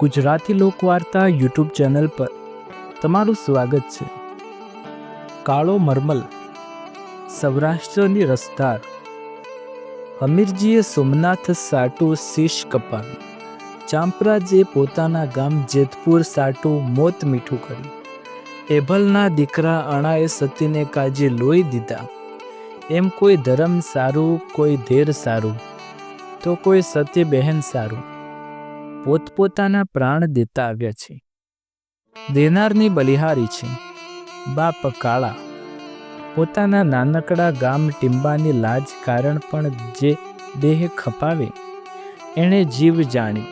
Gujarati લોકવાર્તા YouTube channel પર તમારું સ્વાગત છે. કાળો મરમલ, સૌરાષ્ટ્રની રસદાર હમીરજીએ સોમનાથ સાટુ શીશ કપાવી. ચાંપરાજે પોતાના ગામ જેતપુર સાટુ મોત મીઠું કર્યું. એભલના દીકરા અણાએ સતીને કાજે લોહી દીધા. એમ કોઈ ધર્મ સારું, કોઈ ધેર સારું, તો કોઈ સત્ય બહેન સારું. પોતપોતાના પ્રાણ દેતા આવ્યા છે. દેનારની બલિહારી છે. બાપ કાળા. પોતાના નાનકડા ગામ ટીંબાની લાજ કારણ પણ જે દેહ ખપાવે, એણે જીવ જાણી.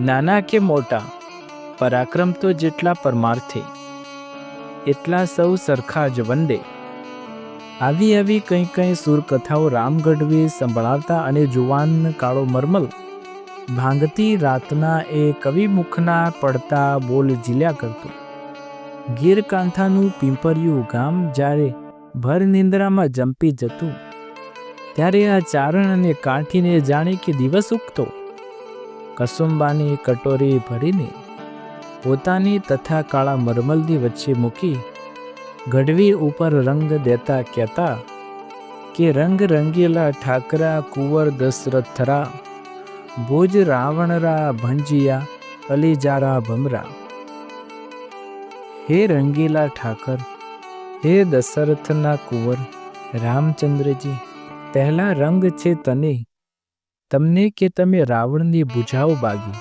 નાના કે મોટા, પરાક્રમ તો જેટલા પરમાર્થે, એટલા સૌ સરખા જ વંદે. આવી આવી કંઈ કંઈ સૂરકથાઓ રામ ગઢવી સંભળાવતા અને જુવાન કાળો મરમલ ભાંગતી રાતના એ કવિ મુખના પડતા બોલ ઝીલ્યા કરતો. ગીર કાંથાનું પીંપરિયું ગામ જ્યારે ભર નિંદ્રામાં જંપી જતું, ત્યારે આ ચારણ અને કાંઠીને જાણે કે દિવસ ઉગતો. કસુંબાની કટોરી ભરીને પોતાની તથા કાળા મરમલની વચ્ચે મૂકી ગઢવી ઉપર રંગ દેતા કહેતા કે રંગ રંગીલા ઠાકરા કુંવર દશરથરા ભુજ રાવણરા ભંજિયા, અલીજારા ભમરા। હે રંગીલા ઠાકર, હે દશરથના કુંવર, રામચંદ્રજી, પહેલા રંગ છે તને, તમને કે તમે રાવણની બુઝાઓ બાગી?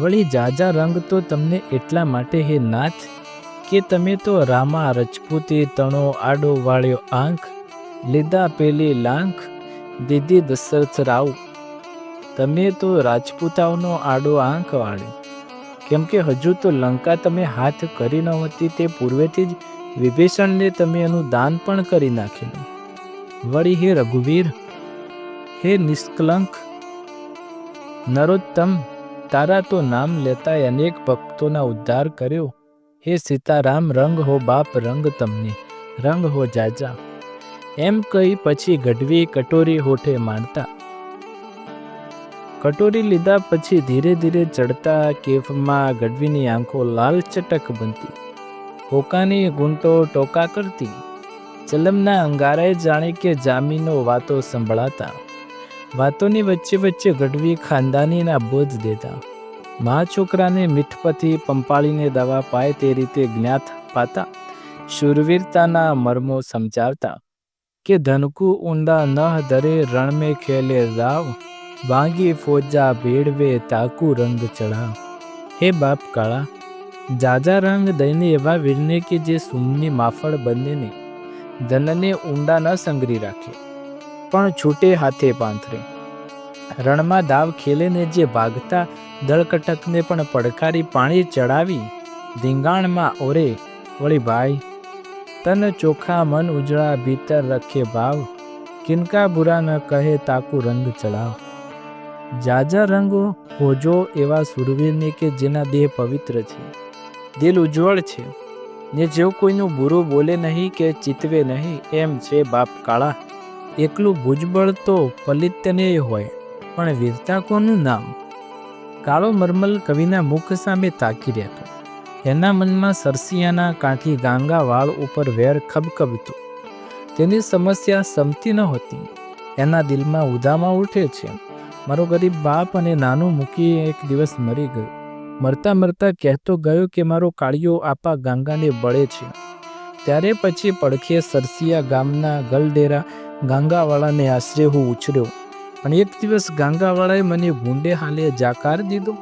વળી જાજા રંગ તો તમને એટલા માટે હે નાથ, કે તમે તો રામા રજપૂતી તણો આડો વાળ્યો આંખ, લીધા પેલી લાંખ, દીદી દશરથ રાવ તમે તો રાજપૂતાઓનો આડો આંખ વાળ્યો કેમ કે હજુ તો લંકા તમે હાથ કરી નહોતી તે પૂર્વેથી જ વિભીષણને તમે એનું દાન પણ કરી નાખેલું વળી હે રઘુવીર, હે નિષ્કલંક, નરોત્તમ, તારા તો નામ લેતા અનેક ભક્તોના ઉદ્ધાર કર્યો. હે સીતારામ, રંગ હો બાપ, રંગ તમને, રંગ હો જાજા. એમ કહી પછી ગઢવી કટોરી હોઠે માણતા કટોરી લીધા પછી ધીરે ધીરે ચડતા કેફમાં ગઢવીની આંખો લાલ ચટક બનતી. હોકાની ગુંટો ટોકા કરતી. ચલમના અંગારાએ જાણે કે જામીનો વાતો સંભળાતા. વાતોની વચ્ચે વચ્ચે ગઢવી ખાનદાનીના બોધ દેતા. મા છોકરાને મીઠપથી પંપાળીને દવા પાય તે રીતે જ્ઞાત પાતા. શૂરવીરતાના મર્મો સમજાવતા કે ધનકુ ઊંડા નહ દરે રણમે ખેલે રાવ. વાંગી ફોજા ભેળવે તાકુ રંગ ચઢા. હે બાપ કાળા, જાજા રંગ દઈને એવા વીરને કે જે સુમની માફળ બંનેને ધનને ઊંડા ન સંગરી રાખે, પણ છૂટે હાથે પાંથરે. રણમાં દાવ ખેલેને જે ભાગતા, દળકટકને પણ પડકારી પાણી ચડાવી, ધીંગાણમાં ઓરે, વળી ભાઈ, તન ચોખા મન ઉજળા, ભીતર રખે ભાવ, કિનકા બુરા ન કહે તાકુ રંગ ચડાવ જાજા રંગો હોજો એવા સુરવીરને કે જેના દેહ પવિત્ર છે. દિલ ઉજ્જવળ છે. ને જેવું કોઈનું બુરું બોલે નહીં કે ચિતવે નહીં, એમ છે બાપ કાળા. એકલું ભુજબળ તો પલિત્યને હોય, પણ વીરતા કોનું નામ? કાળો મરમલ કવિના મુખ સામે તાકી રહેતો. એના મનમાં સરસિયાના કાંઠી ગાંગા વાળ ઉપર વેર ખબખબતો. તેની સમસ્યા સમતી નહોતી એના દિલમાં ઉદામાં ઉઠે છે. મારો ગરીબ બાપ અને નાનું મૂકી એક દિવસ મરી ગયો. મરતા મરતા કહેતો ગયો કે મારો કાળિયો આપા ગાંગાને બળે છે. ત્યારે પછી પડખે સરસિયા ગામના ગલડેરા ગાંગાવાળાને આશરે હું ઉછર્યો. પણ એક દિવસ ગાંગાવાળાએ મને ભૂંડે હાલે જાકાર દીધો.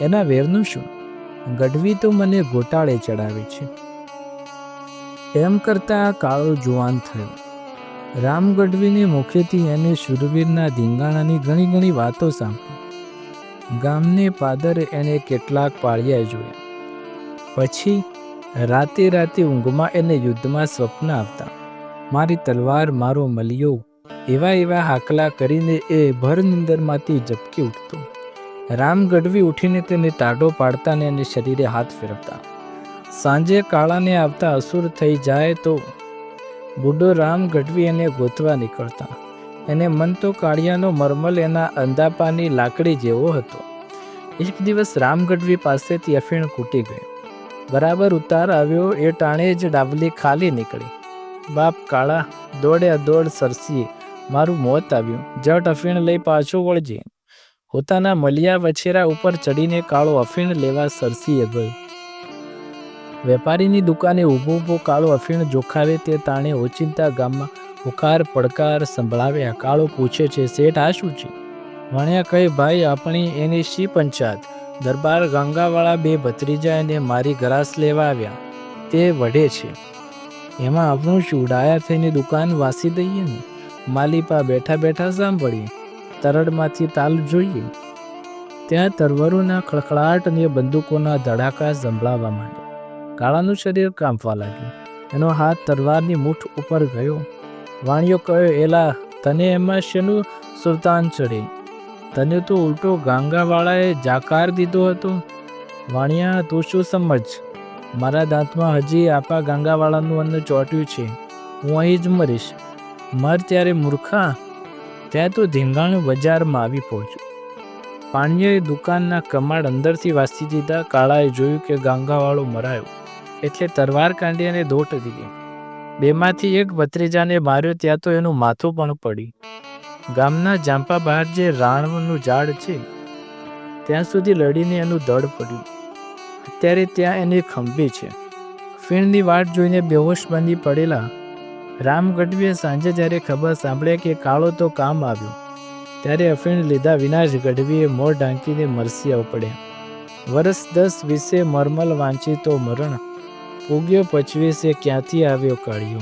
એના વેરનું શું? ગઢવી તો મને ગોટાળે ચડાવે છે. એમ કરતા કાળો જુવાન થયો. રામ ગઢવીને મુખેથી એને શુરવીરના ધીંગાણાની ઘણી ઘણી વાતો સાંભળી. ગામને પાદરે એને કેટલાક પાળિયા જોયા. પછી રાતે રાતે ઊંઘમાં એને યુદ્ધમાં સ્વપ્ન આવતા. મારી તલવાર મારો મલિયો, એવા એવા હાકલા કરીને એ ભર નિંદરમાંથી ઝબકી ઉઠતો. રામ ગઢવી ઉઠીને તેને ટાઢો પાડતા ને એને શરીરે હાથ ફેરવતા. સાંજે કાળાને આવતા અસુર થઈ જાય તો બુડો રામ ગઢવી એને ગોતવા નીકળતા. એને મન તો કાળિયાનો મરમલ એના અંધાપાની લાકડી જેવો હતો. એક દિવસ રામ ગઢવી પાસેથી અફીણ ખૂટી ગયું. બરાબર ઉતાર આવ્યો એ ટાણે જ ડાબલી ખાલી નીકળી. બાપ કાળા, દોડે દોડ સરસીએ. મારું મોત આવ્યું. જટ અફીણ લઈ પાછો વળજે. પોતાના મલિયા વછેરા ઉપર ચડીને કાળો અફીણ લેવા સરસીએ ગયો. વેપારીની દુકાને ઊભો ઊભો કાળો અફીણ જોખાવે તે તાણે ઓચિંતા ગામમાં હુકાર, પડકાર સંભળાવ્યા. કાળો પૂછે છે, શેઠ, આ શું છે? વણ્યા કહે, ભાઈ, આપણી એની શી પંચાયત? દરબાર ગંગાવાળા બે ભત્રીજા એને મારી ગ્રાસ લેવા આવ્યા. તે વઢે છે. એમાં આપણું શું? ડાયા થઈને દુકાન વાસી દઈએ ને? માલિપા બેઠા બેઠા સાંભળીએ. તરડમાંથી તાલ જોઈએ. ત્યાં તરવરોના ખળખળાટ અને બંદૂકોના ધડાકા સંભળાવા માંડ્યા. કાળાનું શરીર કાંપવા લાગ્યું. એનો હાથ તરવારની મૂઠ ઉપર ગયો. વાણિયો કહ્યો એલા, તને એમાં શેનું સુલતાન ચડે? તને તો ઉલટો ગાંગાવાળાએ જાકાર દીધો હતો. વાણિયા, તું શું સમજ? મારા દાંતમાં હજી આપા ગાંગાવાળાનું અન્ન ચોટ્યું છે. હું અહીં જ મરીશ. મર ત્યારે મૂર્ખા. ત્યાં તો ધીંગાણું બજારમાં આવી પહોંચ્યું. પાણીએ દુકાનના કમાડ અંદરથી વાસી દીધા. કાળાએ જોયું કે ગાંગાવાળો મરાયો. એટલે તરવાર કાંડી અને દોટ દીધી. બેમાંથી એક ભત્રીજાને માર્યો ત્યાં તો એનું માથું પણ પડ્યું. ગામના જાંપા બહાર જે રાણનું ઝાડ છે, ત્યાં સુધી લડીને એનું દળ પડ્યું. અત્યારે ત્યાં એની ખંભી છે. ફીણની વાટ જોઈને બેહોશ બની પડેલા રામ ગઢવીએ સાંજે જ્યારે ખબર સાંભળે કે કાળો તો કામ આવ્યો, ત્યારે અફીણ લીધા વિના જ ગઢવીએ મોર ઢાંકીને મરસી પડ્યા વરસ દસ વીસે મરમલ વાંચી તો મરણ પૂગ્યો પચવીસે ક્યાંથી આવ્યો કાળિયો?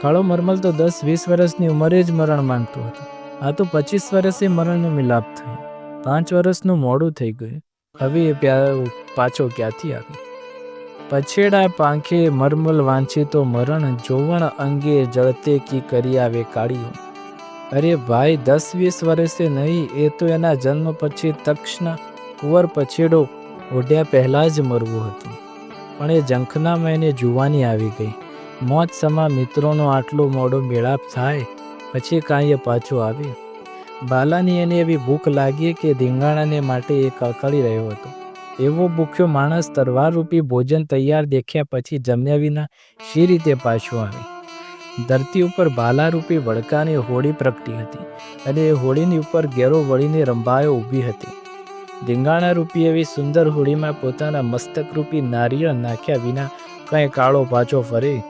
કાળો મરમલ તો દસ વીસ વર્ષની ઉંમરે જ મરણ માંગતો હતો. આ તો પચીસ વર્ષે મરણનો મિલાપ થયો. પાંચ વર્ષનું મોડું થઈ ગયું. હવે એ પાછો ક્યાંથી આવ્યો પછેડા પાંખે મરમલ વાંચે તો મરણ જોવણ અંગે જળતે કી કરી આવે કાળિયો. અરે ભાઈ, દસ વીસ વર્ષે નહીં, એ તો એના જન્મ પછી તક્ષના કુંવર પછેડો ઓઢ્યા પહેલાં જ મરવું હતું. પણ એ ઝંખનામાં એને જુવાની આવી ગઈ. મોત સમા મિત્રોનો આટલો મોડો મેળાપ થાય, પછી કાંઈ પાછો આવ્યો. બાલાની એને એવી ભૂખ લાગી કે ધીંગાણાને માટે એ કળકળી રહ્યો હતો. એવો ભૂખ્યો માણસ તરવારરૂપી ભોજન તૈયાર દેખ્યા પછી જમ્યા વિના શી રીતે પાછો આવે? ધરતી ઉપર ભાલારૂપી વડકાની હોળી પ્રગટી હતી અને એ હોળીની ઉપર ઘેરો વળીને રંભાયો ઊભી હતી. ધીંગાણા રૂપી એવી સુંદર હોળીમાં પોતાના મસ્તકરૂપી નારિયેળ નાખ્યા વિના કંઈ કાળો પાછો ફરે.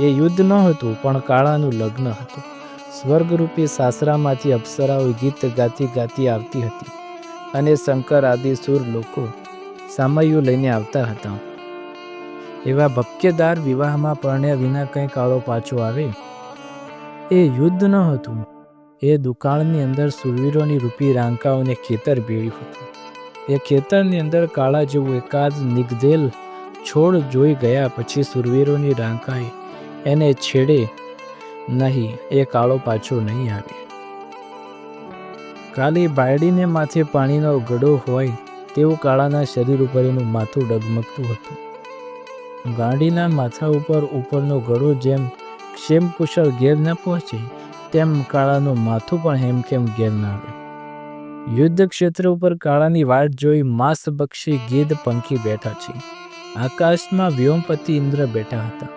એ યુદ્ધ ન હતું પણ કાળાનું લગ્ન હતું. સ્વર્ગરૂપી સાસરામાંથી અપ્સરાઓ ગીત ગાતી ગાતી આવતી હતી અને શંકર આદિ સુર લોકો સામયું લઈને આવતા હતા. એવા ભપકેદાર વિવાહમાં પરણ્યા વિના કંઈ કાળો પાછો આવે? એ યુદ્ધ ન હતું એ દુકાળની અંદર સુરવીરોની રૂપી રાંકાઓને ખેતર ભેળ્યું હતું. એ ખેતરની અંદર કાળા જેવું એકાદ નિગધેલ છોડ જોઈ ગયા પછી સુરવીરોની રાંકાઈ એને છેડે નહીં, એ કાળો પાછો નહીં આવે. કાલી બાયડીને માથે પાણીનો ગડો હોય તેવું કાળાના શરીર ઉપર એનું માથું ડગમગતું હતું. ગાડીના માથા ઉપર ઉપરનો ગળો જેમ ક્ષેમ કુશળ ઘેર ન પહોંચે, તેમ કાળાનું માથું પણ હેમખેમ ઘેર ના આવે. યુદ્ધ ક્ષેત્ર ઉપર કાળાની વાટ જોઈ માંસ બક્ષી ગીધ પંખી બેઠા છે. આકાશમાં વ્યોમપતિ ઇન્દ્ર બેઠા હતા.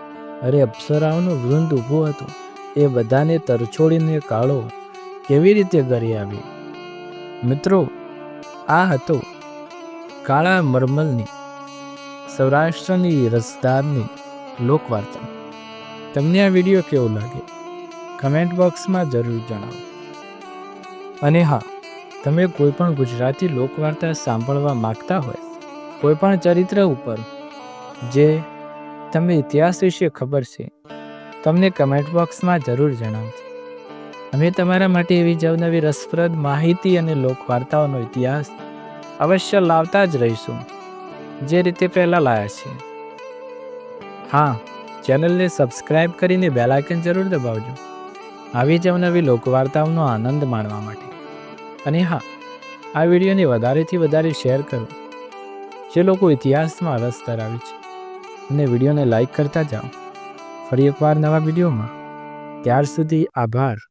અરે અપ્સરાઓનું વૃંદ ઊભું હતું. એ બધાને તરછોડીને કાળો કેવી રીતે ઘરે આવી મિત્રો, આ હતો કાળા મરમલની સૌરાષ્ટ્રની રસદારની લોકવાર્તા. તમને આ વીડિયો કેવો લાગે કમેન્ટ બોક્સમાં જરૂર જણાવો. અને હા તમે કોઈ પણ ગુજરાતી લોકવાર્તા સાંભળવા માગતા હોય કોઈ પણ ચરિત્ર ઉપર, જે તમને ઇતિહાસ વિશે ખબર છે, તમને કમેન્ટ બોક્સમાં જરૂર જણાવજો. અમે તમારા માટે એવી જવનવી રસપ્રદ માહિતી અને લોકવાર્તાઓનો ઇતિહાસ અવશ્ય લાવતા જ રહીશું. જે રીતે પહેલાં લાયા છે. હા, ચેનલને સબસ્ક્રાઈબ કરીને બેલ આઇકન જરૂર દબાવજો. આવી જ અવનવી લોકવાર્તાઓનો આનંદ માણવા માટે. અને હા, આ વિડીયોને વધારેથી વધારે શેર કરો, જે લોકો ઇતિહાસમાં રસ ધરાવે છે. અને વિડીયોને લાઈક કરતા જાઓ. ફરી એકવાર નવા વિડીયોમાં. ત્યાર સુધી આભાર.